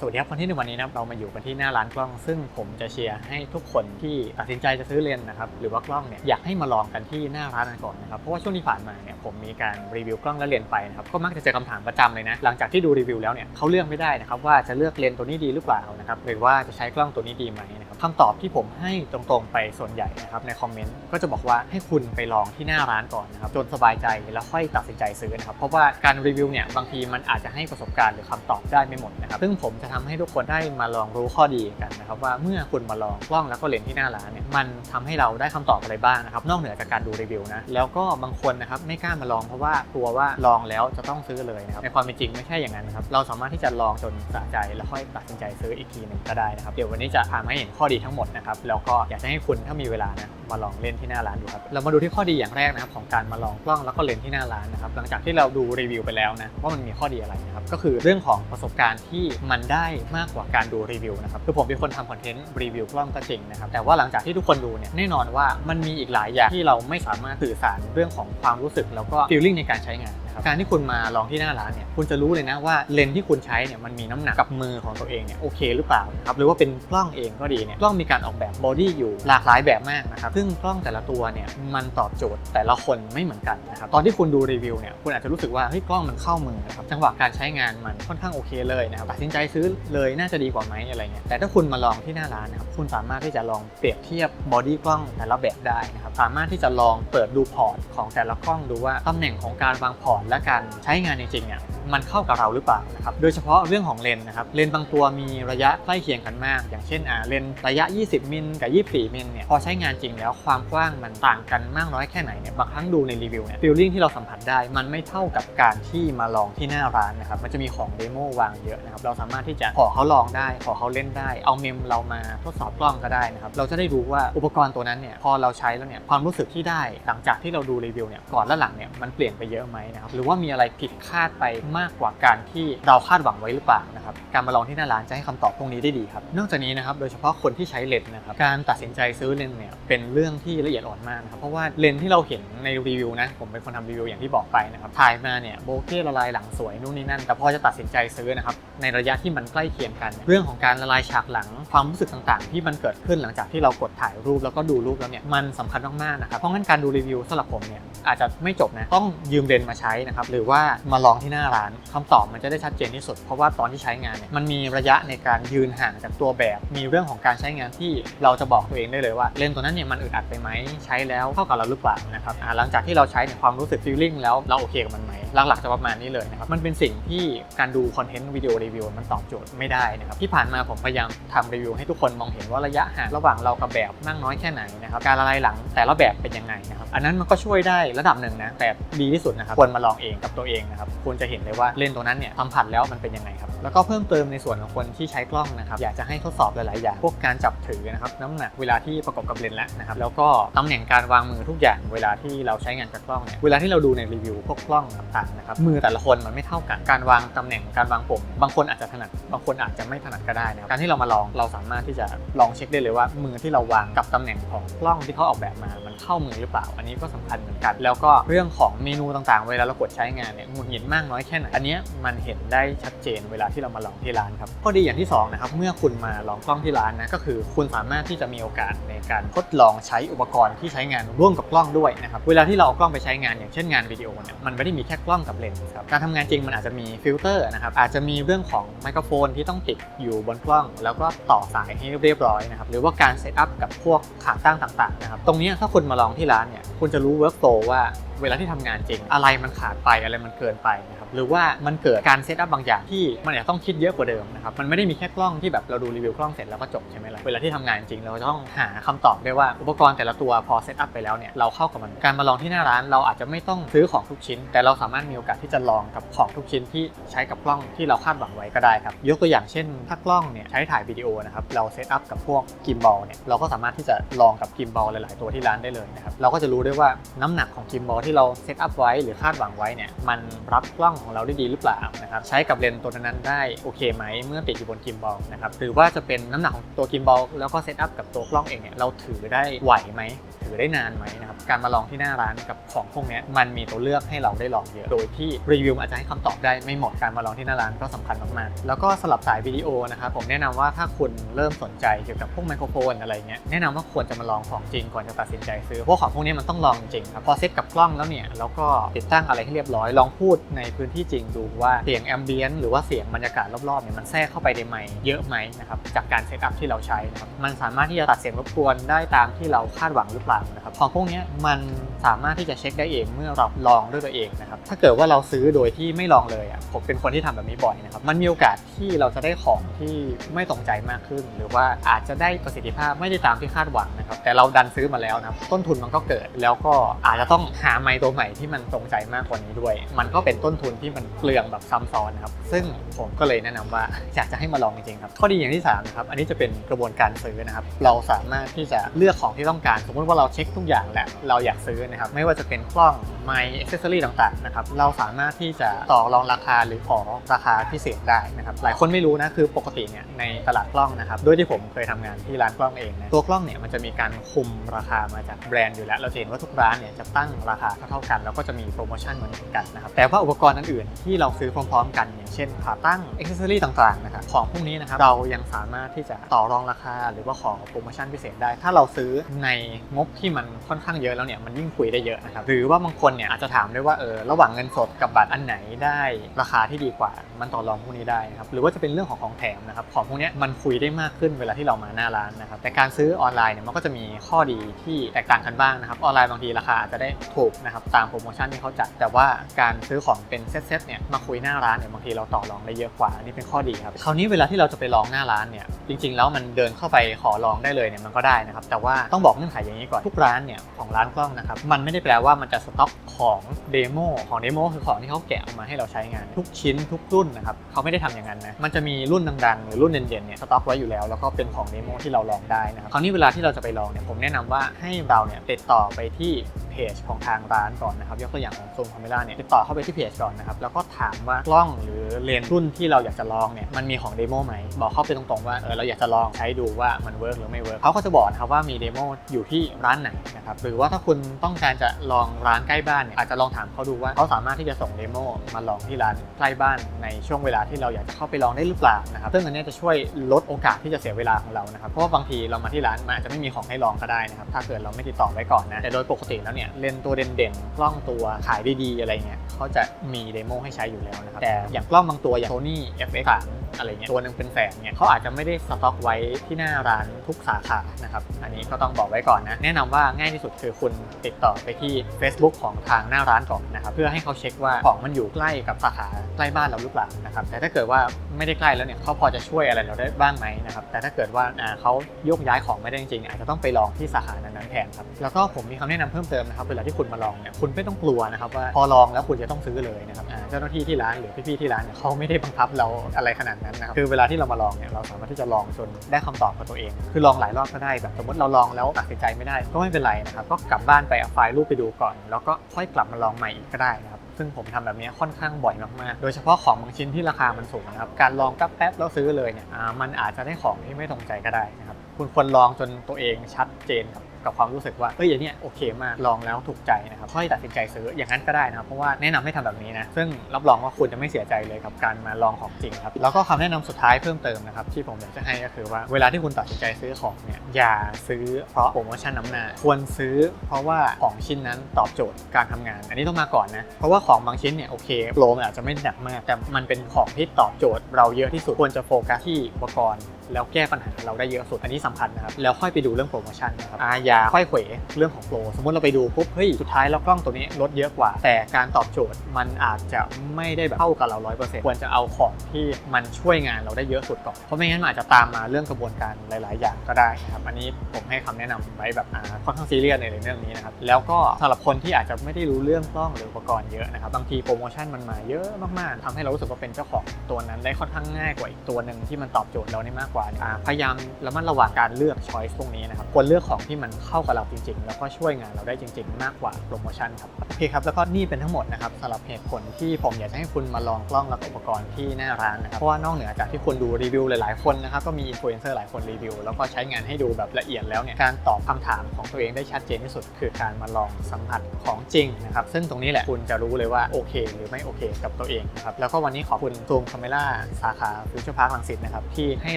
สวัสดีครับวันที่ในวันนี้นะครับเรามาอยู่กันที่หน้าร้านกล้อง ซึ่งผมจะเชียร์ให้ทุกคนที่ตัดสินใจจะซื้อเลนส์นะครับหรือว่ากล้องเนี่ยอยากให้มาลองกันที่หน้าร้านกันก่อนนะครับเพราะว่าช่วงที่ผ่านมาเนี่ยผมมีการรีวิวกล้องและเลนส์ไปนะครับก็มักจะเจอคำถามประจำเลยนะหลังจากที่ดูรีวิวแล้วเนี่ยเขาเลือกไม่ได้นะครับว่าจะเลือกเลนส์ตัวนี้ดีหรือเปล่านะครับหรือว่าจะใช้กล้องตัวนี้ดีไหมนะครับคำตอบที่ผมให้ตรงๆไปส่วนใหญ่นะครับในคอมเมนต์ก็จะบอกว่าให้คุณไปลองที่หน้าร้านก่อนนะครับจนสบายใจแล้วค่อยตัดสินใจซื้อนะครับเพราะว่าการรีวิวเนี่ยบางทีมันอาจจะให้ประสบการณ์หรือคำตอบได้ไม่หมดนะครับซึ่งผมจะทำให้ทุกคนได้มาลองรู้ข้อดีกันนะครับว่าเมื่อคุณมาลองกล้องแล้วก็เลนส์ที่หน้าร้านเนี่ยมันทำให้เราได้คำตอบอะไรบ้างนะครับนอกเหนือจากการดูรีวิวนะแล้วก็บางคนนะครับไม่กล้ามาลองเพราะว่ากลัวว่าลองแล้วจะต้องซื้อเลยนะครับในความเป็นจริงไม่ใช่อย่างนั้นนะครับเราสามารถที่จะลองจนสะใจแล้วค่อยตัดสินใจซื้ออีกทีหนึ่งก็ได้นะครับเดี๋ยววันนี้จะพามาให้เห็นข้อดีทั้งหมดนะครับแล้วก็อยากจะให้คุณถ้ามีเวลานะมาลองเล่นที่หน้าร้านดูครับ เรามาดูที่ข้อดีอย่างแรกนะครับของการมาลองกล้องแล้วก็เลนส์ที่หน้าร้านนะครับหลังจากที่เราดูรีวิวไปแล้วนะว่ามันมีข้อดีอะไรนะครับก็คือเรื่องของประสบการณ์ที่มันได้มากกว่าการดูรีวิวนะครับคือผมเป็นคนทำคอนเทนต์รีวิวกล้องก็จริงนะครับแต่ว่าหลังจากที่ทุกคนดูเนี่ยแน่นอนว่ามันมีอีกหลายอย่างที่เราไม่สามารถสื่อสารเรื่องของความรู้สึกแล้วก็ฟีลลิ่งในการใช้งาน ครับการที่คุณมาลองที่หน้าร้านเนี่ยคุณจะรู้เลยนะว่าเลนส์ที่คุณใช้เนี่ยมันมีน้ำหนักกับมือของตัวเองเนี่ยโอเคหรือเปล่านะครับหรือว่าเป็นกล้องเองก็ดีเนี่ยกล้องมีการออกแบบบอดี้อยู่หลากหลายแบบมากนะครับซึ่งกล้องแต่ละตัวเนี่ยมันตอบโจทย์แต่ละคนไม่เหมือนกันนะครับตอนที่คุณดูรีวิวเนี่ยคุณอาจจะรู้สึกว่าเฮ้ยกล้องมันเข้ามือนะครับจังหวะการใช้งานมันค่อนข้างโอเคเลยนะครับตัดสินใจซื้อเลยน่าจะดีกว่าไหมอะไรเงี้ยแต่ถ้าคุณมาลองที่หน้าร้านนะครับคุณสามารถที่จะลองเปรียบเทียบบอดี้กล้องแต่ละแบบได้นะครับสามารถที่จะลองเปิดดูพอร์ตของแต่ละกล้องดูว่าตำแหน่งของการวางพอร์ตและการใช้งานจริงๆเนี่ยมันเข้ากับเราหรือเปล่านะครับโดยเฉพาะเรื่องของเลนนะครับเลนบางตัวมีระยะใกล้เคียงกันมาก อย่างเช่นอ่าเลนระยะ 20 มิลกับ24 มิลเนี่ยพอใช้งานจริงแล้วความกว้างมันต่างกันมากน้อยแค่ไหนเนี่ยบางครั้งดูในรีวิวเนี่ยฟีลลิ่งที่เราสัมผัสได้ มันไม่เท่ากับการที่มาลองที่หน้าร้านนะครับมันจะมีของเดโมวางเยอะนะครับเราสามารถที่จะขอเขาลองได้ ขอเขาเล่นได้ เอาเมมเรามาทดสอบกล้องก็ได้นะครับเราจะได้รู้ว่าอุปกรณ์ตัวนั้นเนี่ยพอเราใช้แล้วเนี่ยความรู้สึกที่ได้หลังจากที่เราดูรีวิวเนี่ยก่อนและหลังเนี่ยมันเปลี่ยนไปเยอะไหมนะครับหรือว่ามีอะไรผิดคาดไปมากกว่าการที่เราคาดหวังไว้หรือเปล่านะครับการมาลองที่หน้าร้านจะให้คำตอบพวกนี้ได้ดีครับนอกจากนี้นะครับโดยเฉพาะคนที่ใช้เลนส์นะครับการตัดสินใจซื้อเลนส์เนี่ยเป็นเรื่องที่ละเอียดอ่อนมากครับเพราะว่าเลนส์ที่เราเห็นในรีวิวนะผมเป็นคนทำรีวิวอย่างที่บอกไปนะครับถ่ายมาเนี่ยโบเก้ละลายหลังสวยนู่นนี่นั่น แต่พอจะตัดสินใจซื้อนะครับในระยะที่มันใกล้เคียงกัน เรื่องของการละลายฉากหลังความรู้สึกต่างๆ ที่มันเกิดขึ้นหลังจากที่เรากดถ่ายรูปแล้วก็ดูรูปแล้วเนี่ยมันสำคัญมากๆนะครับเพราะงั้นการดูรีวิวสำหรับผมเนี่ยอาจจะไม่จบนะต้องยืมเลนส์มาใช้นะครับหรือว่ามาลองที่หน้าร้านคำตอบมันจะได้ชัดเจนที่สุด เพราะว่าตอนที่ใช้งานเนี่ยมันมีระยะในการยืนห่างจากตัวแบบ มีเรื่องของการใช้งานที่เราจะบอกตัวเองได้เลยว่า เลนส์ตัวนั้นเนี่ยมันอึดอัดไปไหมใช้แล้วเข้ากับเราหรือเปล่านะครับหลังจากที่เราใช้เนี่ยความรู้สึกฟีลลิ่งแล้วเราโอเคกับมันไหมหลักๆจะประมาณนี้เลยนะครับมันเป็นสิ่งที่การดูคอนเทนต์วิดีโอรีวิวมันตอบโจทย์ไม่ได้นะครับที่ผ่านมาผมพยายามทำรีวิวให้ทุกคนมองเห็นว่าระยะห่างระหว่างเรากับแบบมากน้อยแค่ไหนนะครับการละลายหลังแต่ละแบบเป็นยังไงนะครับอันนั้นมันก็ช่วยได้ระดับหนึ่งนะแต่ดีที่สุดนะครับควรมาลองเองกับตัวเองนะครับคุณจะเห็นเลยว่าเล่นตัวนั้นเนี่ยสัมผัสแล้วมันเป็นยังไงครับ แล้วก็เพิ่มเติมในส่วนของคนที่ใช้กล้องนะครับอยากจะให้ทดสอบหลาย ๆ อย่าง พวกการจับถือนะครับน้ำหนักเวลาที่ประกอบกับเลนส์แล้วนะครับแล้วก็ตำแหน่งการวางมือทุกอย่างเวลาที่เราใช้งานกับกล้องเนี่ยเวลาที่เราดูในรีวิวพวกกล้องต่างๆนะครับมือแต่ละคนมันไม่เท่ากันการวางตำแหน่งการวางปุ่มบางคนอาจจะถนัดบางคนอาจจะไม่ถนัดก็ได้นะครับการที่เรามาลองเราสามารถที่จะลองเช็คได้เลยว่า มือที่เราวางกับตำแหน่งของกล้องที่เขาออกแบบมา มันเข้ามือหรือเปล่า อันนี้ก็สำคัญเหมือนกัน แล้วก็เรื่องของเมนูต่างๆ เวลาเรากดใช้งานเนี่ยหงุดหงิดมากน้อยแค่ไหนอันเนี้ยมันเห็นได้ชัดเจนเวลาที่เรามาลองที่ร้านครับข้อดีอย่างที่สองนะครับเมื่อคุณมาลองกล้องที่ร้านนะก็คือคุณสามารถที่จะมีโอกาสในการทดลองใช้อุปกรณ์ที่ใช้งานร่วมกับกล้องด้วยนะครับเวลาที่เราเอากล้องไปใช้งานอย่างเช่นงานวิดีโอเนี่ยมันไม่ได้มีแค่กล้องกับเลนส์ครับการทำงานจริงมันอาจจะมีฟิลเตอร์นะครับอาจจะมีเรื่องของไมโครโฟนที่ต้องติดอยู่บนกล้อง แล้วก็ต่อสายให้เรียบร้อยนะครับหรือว่าการเซตอัพกับพวกขาตั้งต่างๆนะครับตรงเนี้ยถ้าคุณมาลองที่ร้านเนี่ยคุณจะรู้เวิร์กโฟลว่าเวลาที่ทำงานจริง อะไรมันขาดไปอะไรมันเกินไปนะครับหรือว่ามันเกิดการเซตอัพบางอย่างที่มันอาจจะต้องคิดเยอะกว่าเดิมนะครับมันไม่ได้มีแค่กล้องที่แบบเราดูรีวิวกล้องเสร็จแล้วก็จบใช่ไหมล่ะเวลาที่ทำงานจริงเราต้องหาคำตอบได้ว่าอุปกรณ์แต่ละตัวพอเซตอัพไปแล้วเนี่ยเราเข้ากับมันการมาลองที่หน้าร้านเราอาจจะไม่ต้องซื้อของทุกชิ้น แต่เราสามารถมีโอกาสที่จะลองกับของทุกชิ้นที่ใช้กับกล้องที่เราคาดหวังไว้ก็ได้ครับยกตัวอย่างเช่น ถ้ากล้องเนี่ยใช้ถ่ายวิดีโอนะครับเราเซตอัพกับพวกกิมบอลเนี่ยเราก็สามารถที่จะลองกับกิมบอลหลาย ๆ ตัวที่ร้านได้เลยนะครับเราก็จะรู้ได้ว่าน้ำหนักของกิมบอลที่เราเซตอัพไว้หรือคาดหวังไว้เนี่ยมันรับกล้องของเราได้ดีหรือเปล่านะครับใช้กับเลนส์ตัวนั้นได้โอเคไหมเมื่อติดอยู่บนกิมบอลนะครับหรือว่าจะเป็นน้ำหนักของตัวกิมบอลแล้วก็เซตอัพกับตัวกล้องเองเนี่ยเราถือได้ไหวไหมถือได้นานไหมนะครับการมาลองที่หน้าร้านกับของพวกนี้มันมีตัวเลือกให้เราได้ลองเยอะ โดยที่รีวิวอาจจะให้คำตอบได้ไม่หมดการมาลองที่หน้าร้านก็สำคัญมากๆ แล้วก็สลับสายวิดีโอนะครับผมแนะนำว่าถ้าคุณเริ่มสนใจเกี่ยวกับพวกไมโครโฟนอะไรเงี้ยแนะนำว่าควรจะมาลองของจริงก่อนจะตัดสินใจซื้อเพราะของพวกนี้มันต้องลองจริงครับพอเซตกับกล้องแล้วเนี่ยแล้วก็ติดตั้งอะไรให้เรียบร้อยลองพูดในพื้นที่จริงดูว่าเสียงแอมเบียนหรือว่าเสียงบรรยากาศรอบๆเนี่ยมันแทรกเข้าไปในไมค์เยอะไหมนะครับจากการเซตอัพที่เราใช้นะครับมันสามารถที่จะตัดเสียงรบกวนได้ตามที่เราคาดหวังหรือเปล่านะครับของพวกนี้มันสามารถที่จะเช็คได้เองเมื่อเราลองด้วยตัวเองนะครับถ้าเกิดว่าเราซื้อโดยที่ไม่ลองเลยอะผมเป็นคนที่ทำแบบนี้บ่อยนะครับมันมีโอกาสที่เราจะได้ของที่ไม่ตรงใจมากขึ้น หรือว่าอาจจะได้ประสิทธิภาพไม่ได้ตามที่คาดหวังนะครับแต่เราดันซื้อมาแล้วนะต้นทุนมันก็เกิดแล้วก็อาจจะต้องหาไมค์ตัวใหม่ที่มันตรงใจมากกว่านี้ด้วย มันก็เป็นต้นทุนที่มันเปลืองแบบซ้ำซ้อนนะครับ ซึ่งผมก็เลยแนะนำว่าอยากจะให้มาลองจริงๆครับ ข้อดีอย่างที่สามนะครับ อันนี้จะเป็นกระบวนการซื้อนะครับ เราสามารถที่จะเลือกของที่ต้องการ สมมติว่าเราเช็คทุกอย่างแหละ เราอยากซื้อนะครับ ไม่ว่าจะเป็นกล้อง ไมค์อิเซอรี่ต่างๆนะครับ เราสามารถที่จะต่อรองราคาหรือขอราคาพิเศษได้นะครับ หลายคนไม่รู้นะ คือปกติเนี่ยในตลาดกล้องนะครับ ด้วยที่ผมเคยทำงานที่ร้านกล้องเองนะ ตัวกล้องเนี่ยมันจะมีการคุมราคามาจากแบรนด์อยู่แล้ว เราจะเห็นว่าทุกร้านเนี่ยจะตั้งราคาเท่าๆกัน แล้วก็จะมีโปรโมชั่นเหมือนกันนะครับแต่ว่าอุปกรณ์อื่นๆที่เราซื้อพร้อมๆ กัน อย่างเช่นขาตั้งอิเซอรี่ต่างๆนะครับของพวกนี้นะครับเรายังสามารถที่จะต่อรองราคา หรือว่าขอโปรโมชั่นพิเศษได้ ถ้าเราซื้อในงบที่มันค่อนข้างเยอะแล้วเนี่ยมันยิ่งคุยได้เยอะนะครับหรือว่าบางคนเนี่ยอาจจะถามด้วยว่าเออระหว่างเงินสดกับบัตรอันไหนได้ราคาที่ดีกว่า มันต่อรองพวกนี้ได้นะครับหรือว่าจะเป็นเรื่องของของแถมนะครับของพวกนี้มันคุยได้มากขึ้นเวลาที่เรามาหน้าร้านนะครับแต่การซื้อออนไลน์เนี่ยมันก็จะมีข้อดีที่แตกต่างกันบ้างนะครับออนไลน์บางทีราคาอาจจะได้ถูกนะครับตามโปรโมชั่นที่เขาจัด แต่ว่าการซื้อของเป็นเซ็ตๆเนี่ยมาคุยหน้าร้านเนี่ยบางทีเราต่อรองได้เยอะกว่าอันนี่เป็นข้อดีครับคราวนี้เวลาที่เราจะไปลองหน้าร้านเนี่ยจริง ๆ แล้วมันเดินเข้าไปขอลองได้เลยเนี่ยมันก็ได้นะครับแต่ว่าต้องบอกเงื่อนไขอย่างนี้ก่อนทุกร้านเนี่ยของร้านกล้องนะครับมันไม่ได้แปลว่ามันจะสต็อกของเดโมของเดโมคือของที่เขาแกะออกมาให้เราใช้งาน ทุกชิ้นทุกรุ่นนะครับเขาไม่ได้ทำอย่างนั้นนะมันจะมีรุ่นดังๆหรือรุ่นเด่นๆเนี่ยสต็อกไว้อยู่แล้ว แล้วก็เป็นของเดโมที่เราลองได้นะครับคราวนี้เวลาที่เราจะไปลองเนี่ยผมแนะนำว่าให้เราเนี่ยติดต่อไปที่ เพจของทางร้านก่อนนะครับยกตัวอย่างของซูมคาเมล่าเนี่ยติดต่อเข้าไปที่เพจก่อนนะครับแล้วก็ถามว่ากล้องหรือเลนส์รุ่นที่เราอยากจะลองเนี่ยมันมีของเดโมไหมบอกเข้าไปตรงๆว่าเออเราอยากจะลองใช้ดูว่ามันเวิร์กหรือไม่เวิร์กเขาก็จะบอกนะครับว่ามีเดโมอยู่ที่ร้านไหนนะครับหรือว่าถ้าคุณต้องการจะลองร้านใกล้บ้านเนี่ยอาจจะลองถามเขาดูว่าเขาสามารถที่จะส่งเดโมมาลองที่ร้านใกล้บ้านในช่วงเวลาที่เราอยากจะเข้าไปลองได้หรือเปล่านะครับซึ่งอันนี้จะช่วยลดโอกาสที่จะเสียเวลาของเรานะครับเพราะว่าบางทีเรามาที่ร้านมันอาจจะไม่มีของให้ลองก็ได้นะครับถ้าเกิดเราไม่ติดต่อไว้ก่อนนะแต่โดยปกติแล้วเนี่ยเลนส์ตัวเด่นๆกล้องตัวขายดีๆอะไรเงี้ยเขาจะมีเดโมให้ใช้อยู่แล้วนะครับแต่อย่างกล้องบางตัวอย่าง Sony FX3 อะไรเงี้ยตัวหนึ่งเป็นแสนเนี่ยเขาอาจจะไม่ได้สต็อกไว้ที่หน้าร้านทุกสาขานะครับอันนี้ก็ต้องบอกไว้ก่อนนะแนะนำว่าง่ายที่สุดคือคุณติดต่อไปที่ Facebook ของทางหน้าร้านก่อนนะครับเพื่อให้เขาเช็คว่าของมันอยู่ใกล้กับสาขาใกล้บ้านเราหรือเปล่านะครับแต่ถ้าเกิดว่าไม่ได้ใกล้แล้วเนี่ยเขาพอจะช่วยอะไรเราได้บ้างไหมนะครับแต่ถ้าเกิดว่าเขาโยกย้ายของไม่ได้จริงๆอาจจะต้องไปลองที่สาขานั้นๆแทนครับแล้วก็ผมมีคำแนะนำเพิ่มเติมนะครับเวลาที่คุณมาลองเนี่ยคุณไม่ต้องกลัวนะครับว่าพอลองแล้วคุณจะต้องซื้อเลยนะครับอ่าเจ้าหน้าที่ที่ร้านหรือพี่ๆที่ร้านเนี่ยเขาไม่ได้บังคับเราอะไรขนาดนั้นนะครับคือเวลาที่เรามาลองเนี่ยเราสามารถที่จะลองจนได้คำตอบกับตัวเอง คือลองหลายรอบก็ได้แบบสมมติเราลองแล้วตัดสินใจไม่ได้ก็ไม่เป็นไรนะครับก็กลับบ้านไปเอาไฟล์รูปไปดูก่อน แล้วก็ค่อยกลับมาลองใหม่อีกก็ได้นะครับซึ่งผมทำแบบนี้ค่อนข้างบ่อยมากๆ โดยเฉพาะของบางชิ้นที่ราคามันสูงนะครับ การลองแป๊บๆแล้วซื้อเลยเนี่ยอ่ามันอาจจะได้ของที่ไม่ตรงใจก็ได้นะครับ คุณควรลองจนตัวเองชัดเจนครับ กับความรู้สึกว่าเอ้ยอย่างเนี้ยโอเคมากลองแล้วถูกใจนะครับค่อยตัดสินใจซื้ออย่างนั้นก็ได้นะครับเพราะว่าแนะนำให้ทำแบบนี้นะซึ่งรับรองว่าคุณจะไม่เสียใจเลยกับการมาลองของจริงครับแล้วก็คำแนะนำสุดท้ายเพิ่มเติมนะครับที่ผมอยากจะให้ก็คือว่าเวลาที่คุณตัดสินใจซื้อของเนี่ยอย่าซื้อเพราะโปรโมชั่นน้ำหน้าควรซื้อ เพราะว่าของชิ้นนั้นตอบโจทย์การทำงาน อันนี้ต้องมาก่อนนะเพราะว่าของบางชิ้นเนี่ยโอเคโปรมันอาจจะไม่หนักมาก แต่มันเป็นของที่ตอบโจทย์เราเยอะที่สุดควรจะโฟกัสที่อุปกรณ์ แล้วแก้ปัญหาเราได้เยอะสุดอันนี้สำคัญนะครับแล้วค่อยไปดูเรื่องโปรโมชั่นนะครับอาอย่าค่อยเขวเรื่องของโปรสมมติเราไปดูปุ๊บเฮ้ยสุดท้ายแล้วกล้องตัวนี้ลดเยอะกว่า แต่การตอบโจทย์มันอาจจะไม่ได้แบบเท่ากับเราร้อยเปอร์เซ็นต์ควรจะเอาของที่มันช่วยงานเราได้เยอะสุดก่อนเพราะไม่งั้นมันอาจจะตามมาเรื่องกระบวนการหลาย ๆ อย่างก็ได้นะครับอันนี้ผมให้คำแนะนำไว้แบบอ่าค่อนข้างซีเรียสในเรื่องนี้นะครับแล้วก็สำหรับคนที่อาจจะไม่ได้รู้เรื่องกล้องหรืออุปกรณ์เยอะนะครับบางทีโปรโมชั่นมันมาเยอะมาก ๆทำให้เรารู้สึกว่าเป็นเจ้าของตัวนั้นได้ค่อนข้างง่ายกว่าอีกตัวหนึ่งที่มันตอบโจทย์เราได้มากกว่าพยายามระมัดระวังการเลือกช้อยส์พวกนี้นะครับควรเลือกของที่มันเข้ากับเราจริง ๆ แล้วก็ช่วยงานเราได้จริง ๆ มากกว่าโปรโมชั่นครับโอเคครับแล้วก็นี่เป็นทั้งหมดนะครับสำหรับเหตุผลที่ผมอยากจะให้คุณมาลองกล้องและอุปกรณ์ที่หน้าร้านนะครับเพราะว่านอกเหนือจากที่คุณดูรีวิวหลายๆคนนะครับก็มีอินฟลูเอนเซอร์หลายคนรีวิว แล้วก็ใช้งานให้ดูแบบละเอียดแล้วเนี่ยการตอบคำถามของตัวเองได้ชัดเจนที่สุด คือการมาลองสัมผัสของจริงนะครับซึ่งตรงนี้แหละคุณจะรู้เลยว่าโอเค หรือไม่โอเค กับตัวเองนะครับแล้วก็วันนี้ขอบคุณซูมคาเมล่าสาขาฟิวเจอร์พาร์คลังสิตนะครับที่ให้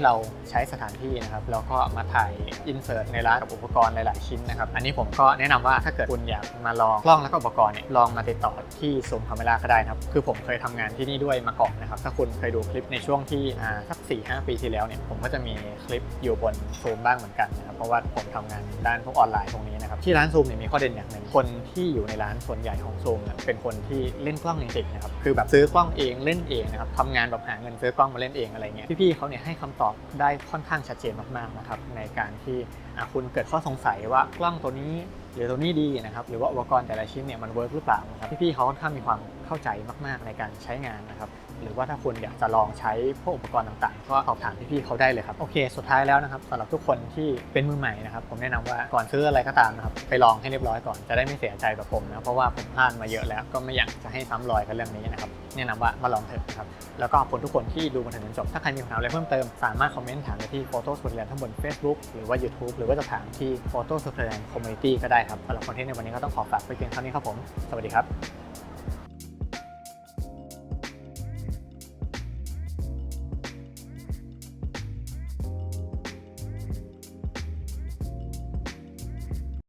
เราใช้สถานที่นะครับแล้วก็มาถ่ายอินเสิร์ตในร้านกับอุปกรณ์หลายๆชิ้นนะครับอันนี้ผมก็แนะนำว่าถ้าเกิดคุณอยากมาลองกล้องแล้วก็อุปกรณ์เนี่ยลองมาติดต่อที่ซูมคาเมล่าก็ได้นะครับคือผมเคยทำงานที่นี่ด้วยมาก่อนนะครับถ้าคุณเคยดูคลิปในช่วงที่อ่าสัก4ีหปีที่แล้วเนี่ยผมก็จะมีคลิปอยู่บนซูมบ้างเหมือนกันนะครับเพราะว่าผมทำงานด้านพวกออนไลน์ตรงนี้นะครับที่ร้านซูมเนี่ยมีข้อเด่นอย่างหนึ่งคนที่อยู่ในร้านส่วนใหญ่ของซูมเนี่ยเป็นคนที่เล่นกล้องจริงๆนะครับคือแบบซื้อกล้องเองเล่นเองนะครับทำงานแบบหาเงินซื้อกล้องมาเล่นเองอะไรเงี้ยพี่ๆเขาเนี่ยให้คำตอบได้ค่อนข้างชัดเจนมากๆนะครับในการที่คุณเกิดข้อสงสัยว่ากล้องตัวนี้หรือตัวนี้ดีนะครับหรือว่าอุปกรณ์แต่ละชิ้นเนี่ยมันเวิร์กหรือเปล่านะครับพี่ๆเขาค่อนข้างมีความ เข้าใจมาก ๆ ในการใช้งานนะครับหรือว่าถ้าคุณอยากจะลองใช้พวกอุปกรณ์ต่างๆ ก็สอบถามพี่ๆเขาได้เลยครับโอเค สุดท้ายแล้วนะครับสำหรับทุกคนที่เป็นมือใหม่นะครับผมแนะนำว่าก่อนซื้ออะไรก็ตามนะครับไปลองให้เรียบร้อยก่อนจะได้ไม่เสียใจแบบผมนะเพราะว่าผมพลาดมาเยอะแล้วก็ไม่อยากจะให้ซ้ำรอยกับเรื่องนี้นะครับแนะนำว่ามาลองเถอะครับแล้วก็ขอบคุณทุกคนที่ดูมาถึงจนจบถ้าใครมีคำถามอะไรเพิ่มเติมสามารถคอมเมนต์ถามได้ที่โฟโต้สุดเรียนทั้งบน Facebook หรือว่า YouTube หรือว่าจะถามที่โฟโต้สุดเรียนคอมมูนิตี้ก็ได้ครับสำหรับคอนเทนต์ในวันนี้ก็ต้องขอฝากไว้เพียงเท่านี้ครับผมสวัสดีครับ